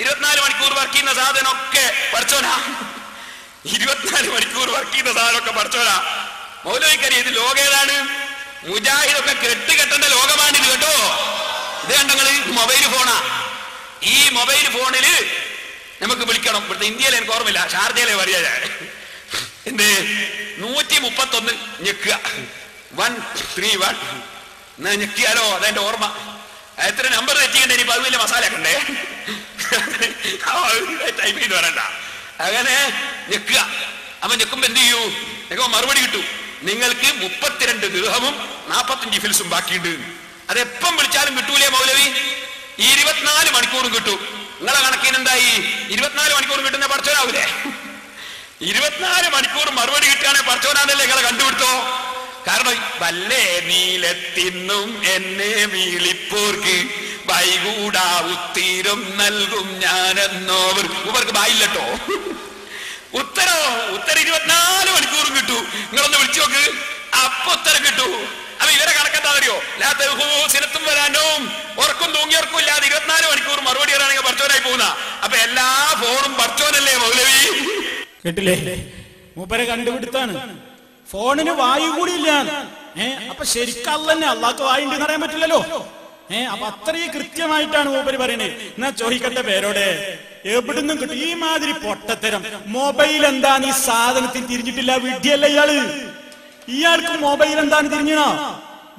ഇരുപത്തിനാല് മണിക്കൂർ വർക്ക് ചെയ്യുന്ന സാധനമൊക്കെ പഠിച്ചോനാ ഇരുപത്തിനാല് മണിക്കൂർ വർക്ക് ചെയ്യുന്ന സാധനമൊക്കെ പഠിച്ചോനാ മൗലവിക്കരി ഇത് ലോകേതാണ്. മുജാഹിദൊക്കെ കെട്ട് കെട്ടേണ്ട ലോകമാണിത് കേട്ടോ. ഇത് കണ്ടങ്ങൾ മൊബൈൽ ഫോണാ. ഈ മൊബൈൽ ഫോണിൽ നമുക്ക് വിളിക്കണം. ഇവിടുത്തെ ഇന്ത്യയിൽ എനിക്ക് ഓർമ്മയില്ല. ഷാർജയിലെ പറയാ ഞാൻ. എന്ത്? നൂറ്റി മുപ്പത്തൊന്ന് ഞെക്കുക വൺ ത്രീ വൺ ഞെക്കിയാലോ? അതെന്റെ ഓർമ്മ. എത്ര നമ്പർ തെറ്റിക്കണ്ടേ ഇനിയിപ്പോ അത് വലിയ മസാല കണ്ടേ ടൈപ്പ് ചെയ്ത് വരണ്ട. അങ്ങനെ ഞെക്കുക. അപ്പൊ ഞെക്കുമ്പോ എന്ത് ചെയ്യൂ? ഞെക്കുമ്പോ മറുപടി കിട്ടൂ. നിങ്ങൾക്ക് മുപ്പത്തിരണ്ട് ഗൃഹവും നാപ്പത്തഞ്ച് ഫിൽസും ബാക്കിയുണ്ട് അതെപ്പം വിളിച്ചാലും കിട്ടൂലേ മൗലവി? ഇരുപത്തിനാല് മണിക്കൂറും കിട്ടും. നിങ്ങളെ കണക്കിന് എന്തായി? ഇരുപത്തിനാല് മണിക്കൂറും കിട്ടുന്ന പഠിച്ചോനാവൂലേ ഇരുപത്തിനാല് മണിക്കൂർ മറുപടി കിട്ടുകയാണെങ്കിൽ പഠിച്ചോനാണല്ലേ നിങ്ങളെ കണ്ടുപിടുത്തോ? കാരണം വല്ലേ നീലെത്തിന്നും എന്നെ വീളിപ്പോർക്ക് വൈകൂടാ ഉത്തീരം നൽകും ഞാനെന്നോവർ. ഇവർക്ക് ബായില്ലട്ടോ ഉത്തരോ ഉത്തരം ഇരുപത്തിനാല് മണിക്കൂറും കിട്ടു. നിങ്ങളൊന്ന് വിളിച്ചു നോക്ക്. അപ്പൊ ഉത്തരം കിട്ടൂ. അപ്പൊ ഇവരെ കണക്കെന്താ അറിയോ? സിനത്തും വരാനോ. ഉറക്കും തൂങ്ങിയവർക്കും ഇല്ലാതെ ഇരുപത്തിനാല് മണിക്കൂർ മറുപടി വരാണെങ്കിൽ പഠിച്ചോനായി പോകുന്ന അപ്പൊ എല്ലാ ഫോണും പഠിച്ചോനല്ലേ മൗലവി? കേട്ടില്ലേ? മൂപ്പരെ കണ്ടുപിടുത്താണ്. ഫോണിന് വായു കൂടി ഇല്ല ഏഹ് അപ്പൊ ശരിക്കും തന്നെ. അള്ളാഹ്ക്ക് വായുണ്ടെന്ന് അറിയാൻ പറ്റില്ലല്ലോ. ഏ അപ്പൊ അത്രയും കൃത്യമായിട്ടാണ് മൂപ്പര് പറയുന്നത് എന്നാ ചോദിക്കട്ടെ പേരോടെ? എവിടുന്നും കിട്ടും. ഈ മാതിരി പൊട്ടത്തരം. മൊബൈൽ എന്താണ് ഈ സാധനത്തിൽ തിരിഞ്ഞിട്ടില്ല വിഡ്ഢിയല്ല ഇയാൾ? ഇയാൾക്ക് മൊബൈൽ എന്താണ് തിരിഞ്ഞോ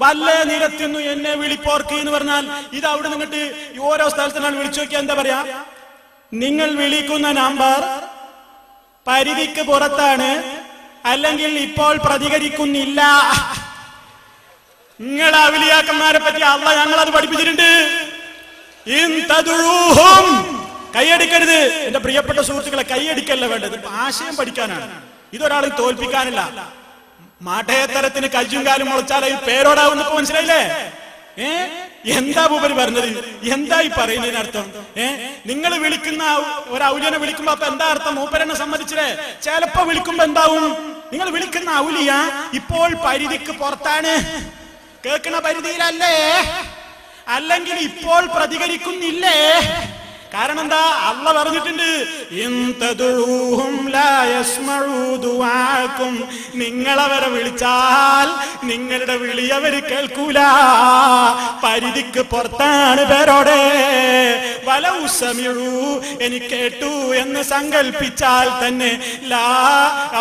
വല്ല നിരത്തുന്നു എന്നെ വിളിപ്പോർക്ക് എന്ന് പറഞ്ഞാൽ ഇത് അവിടെ നിന്നിട്ട് ഓരോ സ്ഥലത്തിനാണ് വിളിച്ചു നോക്കിയാൽ എന്താ പറയാ? നിങ്ങൾ വിളിക്കുന്ന നമ്പർ പരിധിക്ക് പുറത്താണ്. അല്ലെങ്കിൽ ഇപ്പോൾ പ്രതികരിക്കുന്നില്ല. നിങ്ങൾ അവലിയാക്കന്മാരെ പറ്റി അല്ല ഞങ്ങൾ അത് പഠിപ്പിച്ചിട്ടുണ്ട്. കൈയടിക്കരുത്. എന്റെ പ്രിയപ്പെട്ട സുഹൃത്തുക്കളെ കൈയടിക്കല്ല വേണ്ടത്. ആശയം പഠിക്കാനാണ്. ഇതൊരാളെ തോൽപ്പിക്കാനില്ല. മാഠേത്തരത്തിന് കയ്യും കാലും മുളച്ചാൽ ഈ പേരോടാവുന്ന മനസ്സിലായില്ലേ? ഏ? എന്താ ഉപരി പറഞ്ഞത്? എന്താ ഈ പറയുന്നതിനർത്ഥം ഏ? നിങ്ങൾ വിളിക്കുന്ന ഒരു ഔലിയനെ വിളിക്കുമ്പോ അപ്പൊ എന്താ അർത്ഥം? മൂപ്പരനെ സമ്മതിച്ചില്ലേ ചിലപ്പോ വിളിക്കുമ്പോ എന്താവും? നിങ്ങൾ വിളിക്കുന്ന ഔലിയ ഇപ്പോൾ പരിധിക്ക് പുറത്താണ്. കേൾക്കുന്ന പരിധിയിലല്ലേ? അല്ലെങ്കിൽ ഇപ്പോൾ പ്രതികരിക്കുന്നില്ലേ? കാരണം എന്താ അള്ള പറഞ്ഞിട്ടുണ്ട് നിങ്ങളവരെ വിളിച്ചാൽ നിങ്ങളുടെ വിളി അവർ കേൾക്കൂല. പരിധിക്ക് പുറത്താണ് പേരോടെ. വലൗ ഉസമിഴു എനിക്ക് കേട്ടു എന്ന് സങ്കൽപ്പിച്ചാൽ തന്നെ ലാ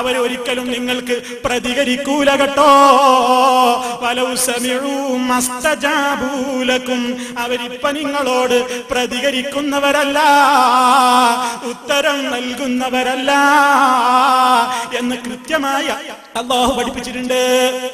അവർ ഒരിക്കലും നിങ്ങൾക്ക് പ്രതികരിക്കൂല കേട്ടോ. വലൗ ഉസമിഴു മസ്തജാബൂലക്കും അവരിപ്പ നിങ്ങളോട് പ്രതികരിക്കുന്നവരല്ല ഉത്തരം നൽകുന്നവരല്ല എന്ന് കൃത്യമായ അള്ളാഹു പഠിപ്പിച്ചിട്ടുണ്ട്.